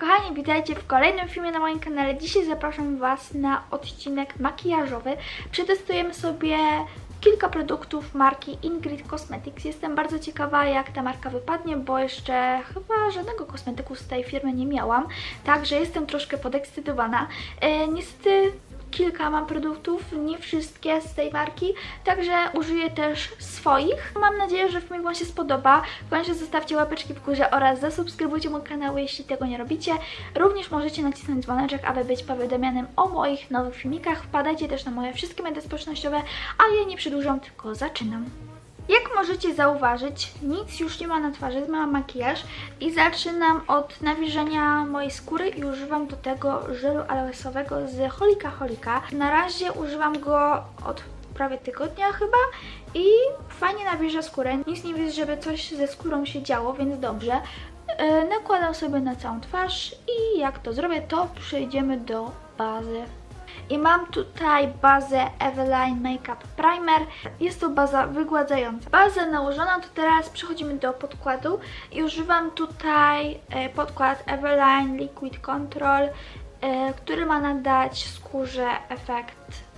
kochani, witajcie w kolejnym filmie na moim kanale. Dzisiaj zapraszam Was na odcinek makijażowy. Przetestujemy sobie kilka produktów marki Ingrid Cosmetics. Jestem bardzo ciekawa, jak ta marka wypadnie, bo jeszcze chyba żadnego kosmetyku z tej firmy nie miałam, także jestem troszkę podekscytowana. E, niestety kilka mam produktów, nie wszystkie z tej marki, także użyję też swoich. Mam nadzieję, że film Wam się spodoba. Koniecznie zostawcie łapeczki w górze oraz zasubskrybujcie mój kanał, jeśli tego nie robicie. Również możecie nacisnąć dzwoneczek, aby być powiadomianym o moich nowych filmikach. Wpadajcie też na moje wszystkie media społecznościowe, a ja nie przedłużam, tylko zaczynam. Jak możecie zauważyć, nic już nie ma na twarzy, mam makijaż i zaczynam od nawilżenia mojej skóry i używam do tego żelu aloesowego z Holika Holika. Na razie używam go od prawie tygodnia chyba i fajnie nawilża skórę. Nic nie widzę, żeby coś ze skórą się działo, więc dobrze. Yy, nakładam sobie na całą twarz i jak to zrobię, to przejdziemy do bazy. I mam tutaj bazę Eveline Makeup Primer. Jest to baza wygładzająca. Bazę nałożoną, to teraz przechodzimy do podkładu i używam tutaj e, podkład Eveline Liquid Control, e, który ma nadać skórze efekt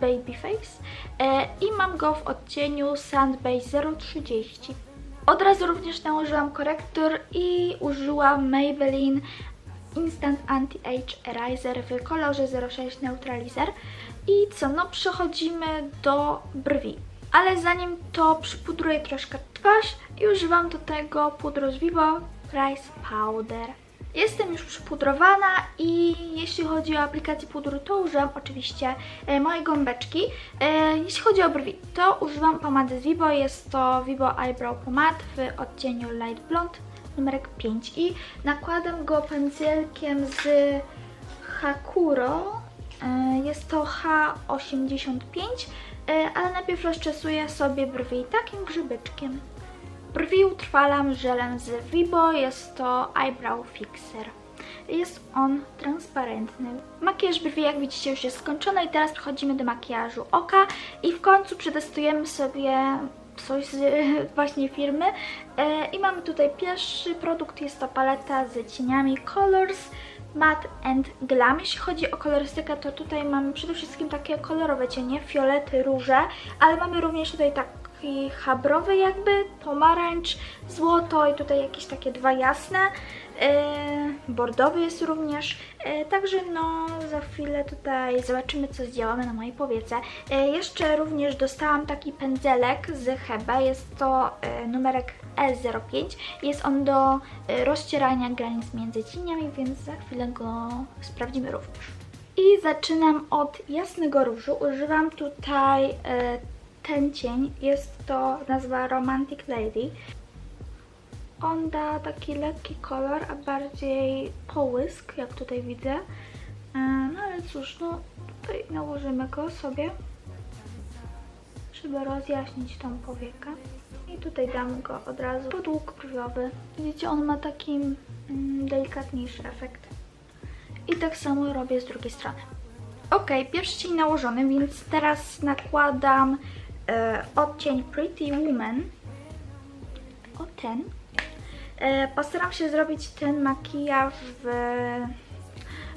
Baby Face e, i mam go w odcieniu Sand Base 030. Od razu również nałożyłam korektor i użyłam Maybelline Instant Anti-Age Eraser w kolorze 06 Neutralizer. I co, no przechodzimy do brwi. Ale zanim to przypudruję troszkę twarz i używam do tego pudru z Vivo Price Powder. Jestem już przypudrowana i jeśli chodzi o aplikację pudru, to używam oczywiście e, mojej gąbeczki. E, jeśli chodzi o brwi, to używam pomady z Vivo. Jest to Vivo Eyebrow Pomade w odcieniu Light Blonde numerek 5 i nakładam go pędzelkiem z Hakuro. E, Jest to H85, e, ale najpierw rozczesuję sobie brwi takim grzybyczkiem. Brwi utrwalam żelem z Vibo, jest to Eyebrow Fixer. Jest on transparentny. Makijaż brwi, jak widzicie, już jest skończony i teraz przechodzimy do makijażu oka i w końcu przetestujemy sobie coś z właśnie firmy. E, I mamy tutaj pierwszy produkt, jest to paleta z cieniami Colors Matte and Glam. Jeśli chodzi o kolorystykę, to tutaj mamy przede wszystkim takie kolorowe cienie, fiolety, róże, ale mamy również tutaj taki habrowy jakby, pomarańcz, złoto i tutaj jakieś takie dwa jasne. E, bordowy jest również, e, także no za chwilę tutaj zobaczymy co zdziałamy na mojej powiece. E, jeszcze również dostałam taki pędzelek z Hebe, jest to numerek E05, jest on do rozcierania granic między cieniami, więc za chwilę go sprawdzimy również. I zaczynam od jasnego różu, używam tutaj ten cień, jest to nazwa Romantic Lady. On da taki lekki kolor, a bardziej połysk, jak tutaj widzę. E, No ale cóż, no tutaj nałożymy go sobie, żeby rozjaśnić tą powiekę. I tutaj dam go od razu pod łuk brwiowy. Widzicie, on ma taki mm, delikatniejszy efekt. I tak samo robię z drugiej strony. Ok, pierwszy cień nałożony, więc teraz nakładam odcień Pretty Woman. O ten. E, postaram się zrobić ten makijaż w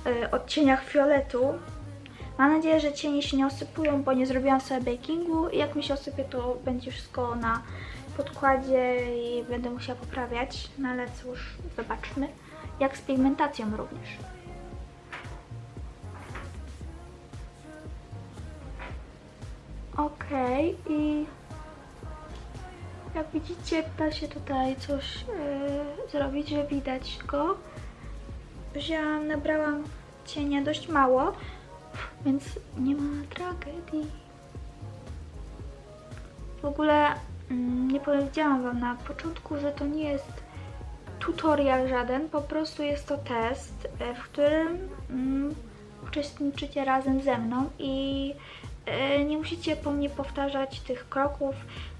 e, odcieniach fioletu. Mam nadzieję, że cienie się nie osypują, bo nie zrobiłam sobie bakingu i jak mi się osypie, to będzie wszystko na podkładzie i będę musiała poprawiać. No ale cóż, zobaczmy. Jak z pigmentacją również. I jak widzicie, da się tutaj coś yy, zrobić, że widać go. Wzięłam, nabrałam cienia dość mało, więc nie ma tragedii. W ogóle mm, nie powiedziałam Wam na początku, że to nie jest tutorial żaden, po prostu jest to test, e, w którym mm, uczestniczycie razem ze mną i nie musicie po mnie powtarzać tych kroków.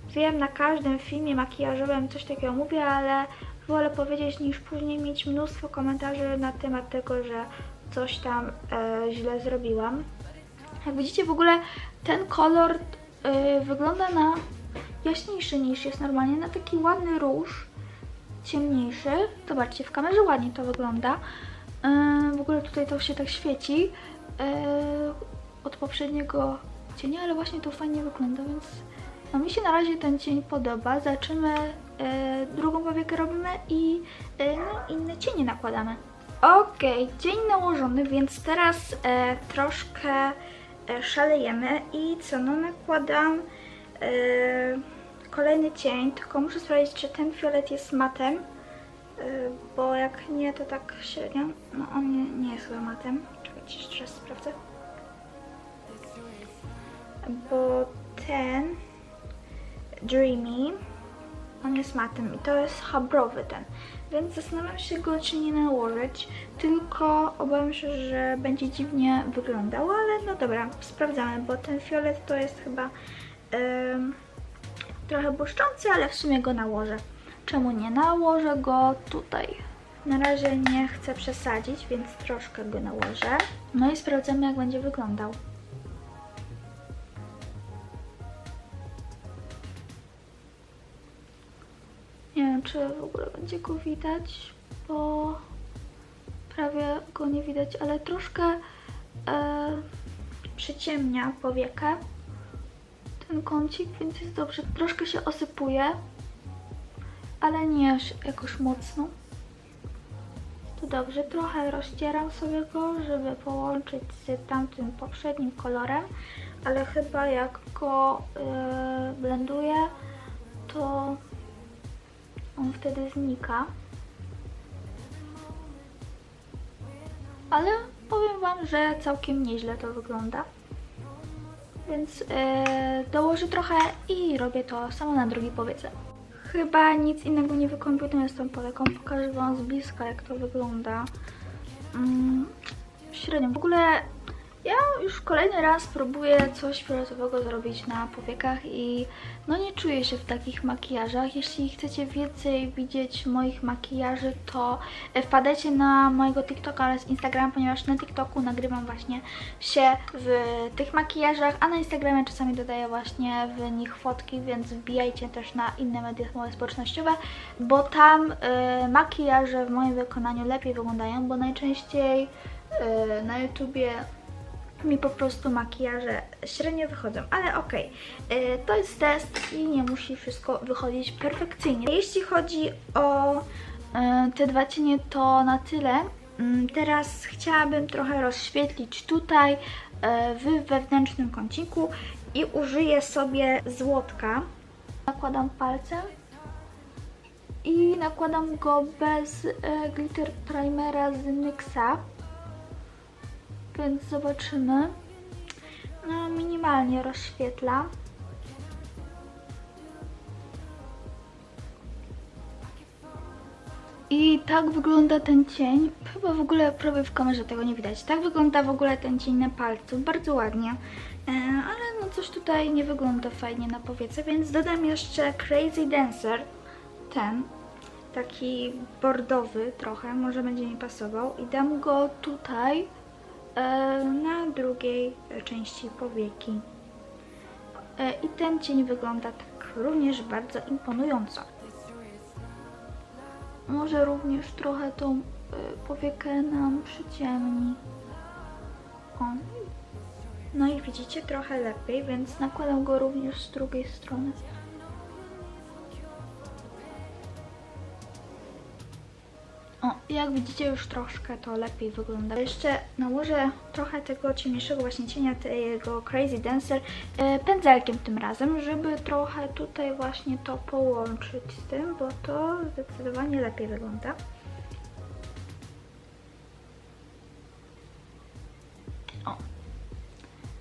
Wiem, na każdym filmie makijażowym coś takiego mówię, ale wolę powiedzieć niż później mieć mnóstwo komentarzy na temat tego, że coś tam e, źle zrobiłam. Jak widzicie, w ogóle ten kolor e, wygląda na jaśniejszy niż jest normalnie, na taki ładny róż. ciemniejszy. Zobaczcie, w kamerze ładnie to wygląda. W ogóle tutaj to się tak świeci od poprzedniego cienia, ale właśnie to fajnie wygląda, więc no mi się na razie ten cień podoba. Zobaczymy, yy, drugą powiekę robimy i yy, no, inne cienie nakładamy. Okej, dzień nałożony, więc teraz e, troszkę e, szalejemy i co, no nakładam e, kolejny cień, tylko muszę sprawdzić, czy ten fiolet jest matem, e, bo jak nie, to tak średnio, no on nie, nie jest chyba matem, czekajcie, jeszcze raz sprawdzę, bo ten Dreamy, on jest matem i to jest habrowy ten, więc zastanawiam się go czy nie nałożyć, tylko obawiam się, że będzie dziwnie wyglądał, ale no dobra, sprawdzamy, bo ten fiolet to jest chyba trochę błyszczący, ale w sumie go nałożę. Czemu nie? Nałożę go tutaj. Na razie nie chcę przesadzić, więc troszkę go nałożę. No i sprawdzamy jak będzie wyglądał. Czy w ogóle będzie go widać, bo prawie go nie widać, ale troszkę e, przyciemnia powiekę ten kącik, więc jest dobrze. Troszkę się osypuje, ale nie aż jakoś mocno. To dobrze, trochę rozcieram sobie go, żeby połączyć z tamtym poprzednim kolorem, ale chyba jak go e, blenduję, to on wtedy znika. Ale powiem Wam, że całkiem nieźle to wygląda. Więc e, dołożę trochę i robię to samo na drugiej powiece. Chyba nic innego nie wykombinuję z tą poleką. Pokażę Wam z bliska, jak to wygląda. Mm, średnio. W ogóle ja już kolejny raz próbuję coś fioletowego zrobić na powiekach i no nie czuję się w takich makijażach. Jeśli chcecie więcej widzieć moich makijaży, to wpadajcie na mojego TikToka oraz Instagrama, ponieważ na TikToku nagrywam właśnie się w tych makijażach, a na Instagramie czasami dodaję właśnie w nich fotki, więc wbijajcie też na inne media społecznościowe, bo tam y, makijaże w moim wykonaniu lepiej wyglądają, bo najczęściej y, na YouTubie mi po prostu makijaże średnio wychodzą, ale okej, okay. to jest test i nie musi wszystko wychodzić perfekcyjnie. Jeśli chodzi o y, te dwa cienie, to na tyle. Mm, Teraz chciałabym trochę rozświetlić tutaj y, w wewnętrznym kąciku i użyję sobie złotka. Nakładam palcem i nakładam go bez glitter primera z NYXa więc zobaczymy. No, minimalnie rozświetla. I tak wygląda ten cień. Chyba w ogóle prawie w kamerze tego nie widać. Tak wygląda w ogóle ten cień na palcu. Bardzo ładnie. E, ale no coś tutaj nie wygląda fajnie na powiece, więc dodam jeszcze Crazy Dancer. Ten. Taki bordowy trochę. Może będzie mi pasował. I dam go tutaj na drugiej części powieki. E, I ten cień wygląda tak również bardzo imponująco. Może również trochę tą e, powiekę nam przyciemni. O. No i widzicie trochę lepiej, więc nakładam go również z drugiej strony. Jak widzicie już troszkę to lepiej wygląda. Jeszcze nałożę trochę tego ciemniejszego właśnie cienia, tego Crazy Dancer e, pędzelkiem tym razem, żeby trochę tutaj właśnie to połączyć z tym, bo to zdecydowanie lepiej wygląda. O.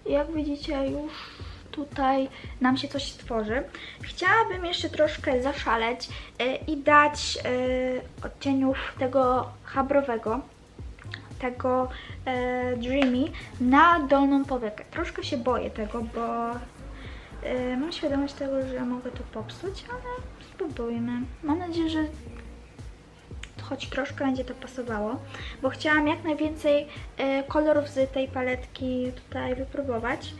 Jak widzicie już tutaj nam się coś stworzy. Chciałabym jeszcze troszkę zaszaleć yy, i dać yy, odcieniów tego chabrowego, tego yy, Dreamy na dolną powiekę. Troszkę się boję tego, bo mam świadomość tego, że mogę to popsuć, ale spróbujmy. Mam nadzieję, że choć troszkę będzie to pasowało, bo chciałam jak najwięcej kolorów z tej paletki tutaj wypróbować.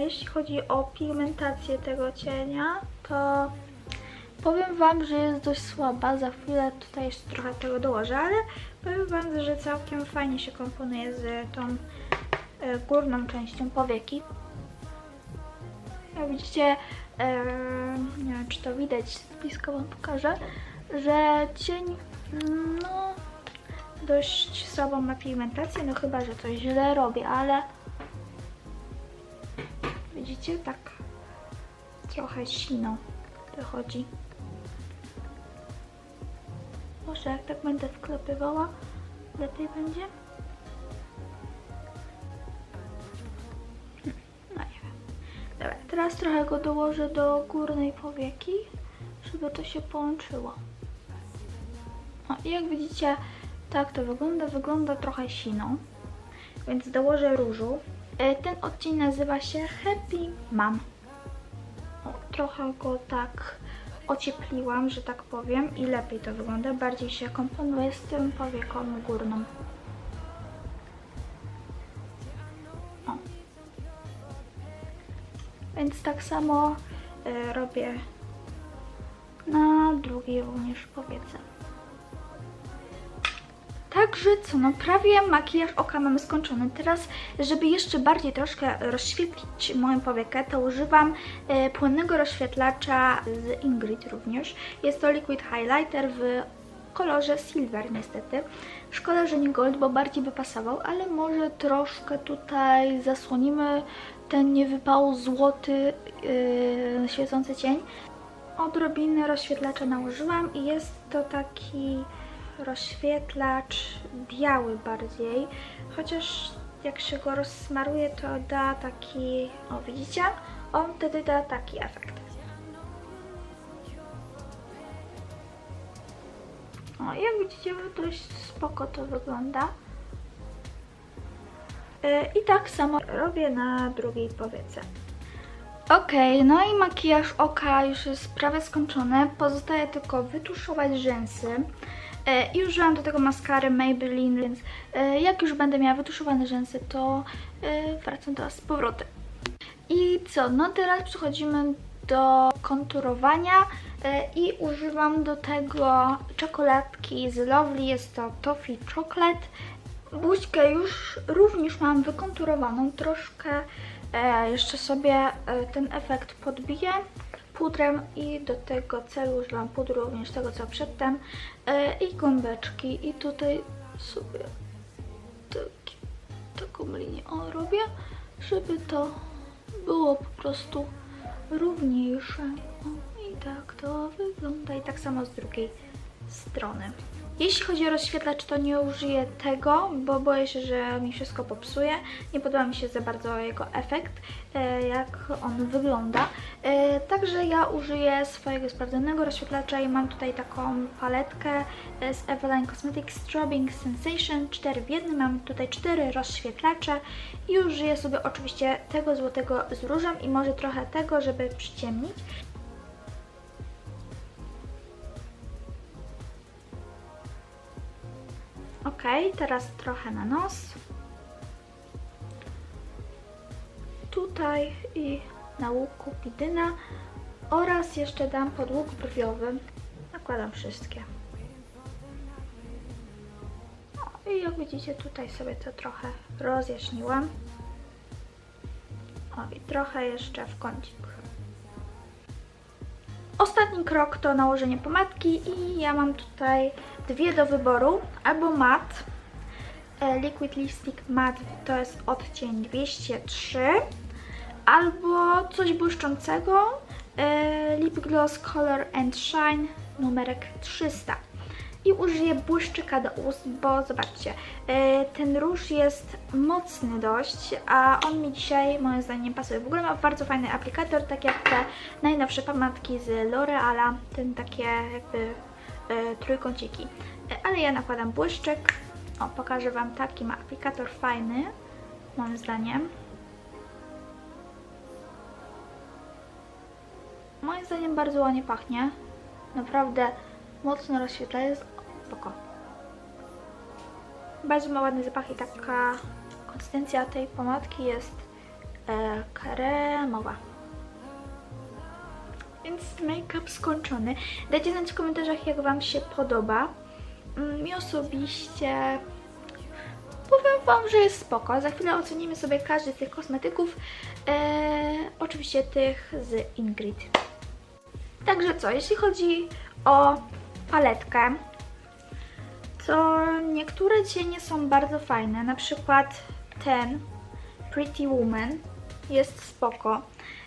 Jeśli chodzi o pigmentację tego cienia, to powiem Wam, że jest dość słaba. Za chwilę tutaj jeszcze trochę tego dołożę, ale powiem Wam, że całkiem fajnie się komponuje z tą e, górną częścią powieki. Jak widzicie, e, nie wiem czy to widać, z bliska Wam pokażę, że cień no dość słabą ma pigmentację, no chyba, że coś źle robię, ale widzicie, tak trochę siną wychodzi. Może jak tak będę wklepywała, lepiej będzie? Hm, No nie wiem. Dobra, teraz trochę go dołożę do górnej powieki, żeby to się połączyło. O, i jak widzicie, tak to wygląda. Wygląda trochę siną, więc dołożę różu. E, Ten odcień nazywa się Happy Mom. O, trochę go tak ociepliłam, że tak powiem i lepiej to wygląda. Bardziej się komponuje z tym powieką górną. O. Więc tak samo e, robię na drugiej również powiece. Także co, no prawie makijaż oka mamy skończony. Teraz, żeby jeszcze bardziej troszkę rozświetlić moją powiekę, to używam e, płynnego rozświetlacza z Ingrid również. Jest to Liquid Highlighter w kolorze silver niestety. Szkoda, że nie gold, bo bardziej by pasował, ale może troszkę tutaj zasłonimy ten niewypał złoty yy, świecący cień. Odrobinę rozświetlacza nałożyłam i jest to taki rozświetlacz biały bardziej, chociaż jak się go rozsmaruje, to da taki, o widzicie? On wtedy da taki efekt. O, jak widzicie, dość spoko to wygląda. Yy, I tak samo robię na drugiej powiece. Okej, no i makijaż oka już jest prawie skończony. Pozostaje tylko wytuszować rzęsy. E, I użyłam do tego maskary Maybelline, więc e, jak już będę miała wytuszowane rzęsy, to e, wracam do Was z powrotem. I co? No teraz przechodzimy do konturowania e, i używam do tego czekoladki z Lovely, jest to Toffee Chocolate. Buźkę już również mam wykonturowaną, troszkę e, jeszcze sobie e, ten efekt podbiję pudrem i do tego celu używam pudru również tego co przedtem e, i gąbeczki i tutaj sobie taki, taką linię o, robię, żeby to było po prostu równiejsze. O, I tak to wygląda i tak samo z drugiej strony. Jeśli chodzi o rozświetlacz, to nie użyję tego, bo boję się, że mi wszystko popsuje. Nie podoba mi się za bardzo jego efekt, e, jak on wygląda. E, Także ja użyję swojego sprawdzonego rozświetlacza i mam tutaj taką paletkę e, z Eveline Cosmetics Strobing Sensation 4 w 1. Mam tutaj 4 rozświetlacze i użyję sobie oczywiście tego złotego z różem i może trochę tego, żeby przyciemnić. Ok, teraz trochę na nos. Tutaj i na łuku pidyna oraz jeszcze dam pod łuk brwiowy. Nakładam wszystkie. O, I jak widzicie tutaj sobie to trochę rozjaśniłam. O i trochę jeszcze w kącik. Ostatni krok to nałożenie pomadki i ja mam tutaj dwie do wyboru, albo mat, e, Liquid Lipstick Matte to jest odcień 203, albo coś błyszczącego, e, Lip Gloss Color and Shine numerek 300. I użyję błyszczyka do ust, bo zobaczcie, e, ten róż jest mocny dość, a on mi dzisiaj moim zdaniem pasuje. W ogóle ma bardzo fajny aplikator, tak jak te najnowsze pomadki z L'Oreala, ten takie jakby trójkąciki. E, ale ja nakładam błyszczyk. O, pokażę Wam taki ma aplikator fajny, moim zdaniem. Moim zdaniem bardzo ładnie pachnie. Naprawdę mocno rozświetla, jest spoko. Bardzo ma ładny zapach i taka konsystencja tej pomadki jest e, kremowa. Więc make-up skończony. Dajcie znać w komentarzach, jak Wam się podoba. Mm, Mi osobiście powiem Wam, że jest spoko. Za chwilę ocenimy sobie każdy z tych kosmetyków. E, oczywiście tych z Ingrid. Także co, jeśli chodzi o paletkę, to niektóre cienie są bardzo fajne. Na przykład ten Pretty Woman jest spoko.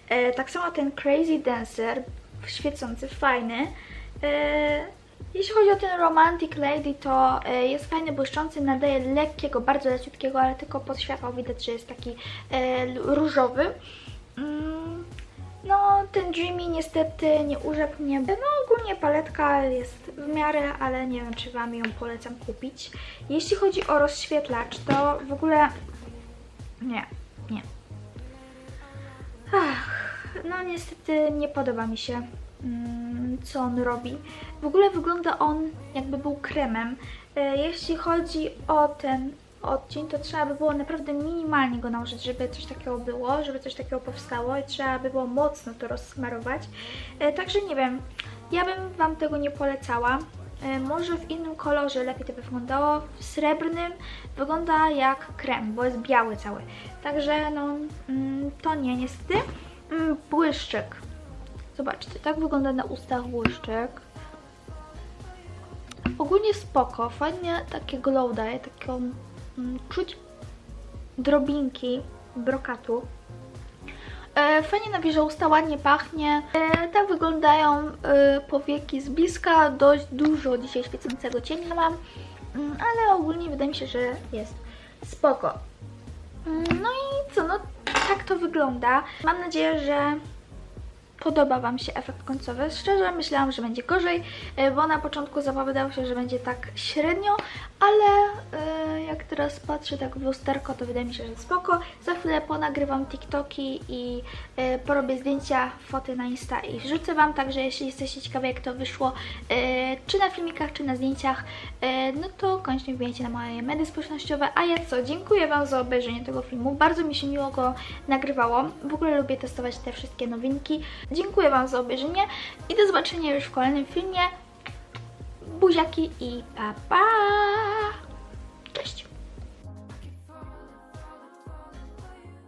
E, tak samo ten Crazy Dancer, świecący, fajny. E, jeśli chodzi o ten Romantic Lady, to e, jest fajny, błyszczący, nadaje lekkiego, bardzo leciutkiego, ale tylko pod światło widać, że jest taki e, różowy. Mm, no, ten Dreamy niestety nie urzekł mnie. No, ogólnie paletka jest w miarę, ale nie wiem, czy Wam ją polecam kupić. Jeśli chodzi o rozświetlacz, to w ogóle nie, nie. Ach, no niestety nie podoba mi się, mm, co on robi. W ogóle wygląda on jakby był kremem. E, Jeśli chodzi o ten odcień, to trzeba by było naprawdę minimalnie go nałożyć, żeby coś takiego było, żeby coś takiego powstało i trzeba by było mocno to rozsmarować. E, Także nie wiem, ja bym Wam tego nie polecała. E, Może w innym kolorze lepiej to wyglądało. W srebrnym wygląda jak krem, bo jest biały cały. Także no, mm, to nie niestety. Mm, Błyszczyk. Zobaczcie, tak wygląda na ustach błyszczyk. Ogólnie spoko, fajnie takie glow daje, taką mm, czuć drobinki brokatu. E, fajnie nawilża usta, ładnie pachnie. E, tak wyglądają e, powieki z bliska. Dość dużo dzisiaj świecącego cienia mam, mm, ale ogólnie wydaje mi się, że jest spoko. Mm, No i co, no tak to wygląda. Mam nadzieję, że podoba Wam się efekt końcowy. Szczerze myślałam, że będzie gorzej, e, bo na początku zapowiadało się, że będzie tak średnio, ale e, jak teraz patrzę tak w lusterko, to wydaje mi się, że spoko. Za chwilę ponagrywam TikToki i e, porobię zdjęcia, foty na Insta i wrzucę Wam, także jeśli jesteście ciekawi jak to wyszło, czy na filmikach, czy na zdjęciach, no to koniecznie wbijajcie na moje media społecznościowe. A ja co, dziękuję Wam za obejrzenie tego filmu, bardzo mi się miło go nagrywało. W ogóle lubię testować te wszystkie nowinki. Dziękuję Wam za obejrzenie i do zobaczenia już w kolejnym filmie. Buziaki i pa pa!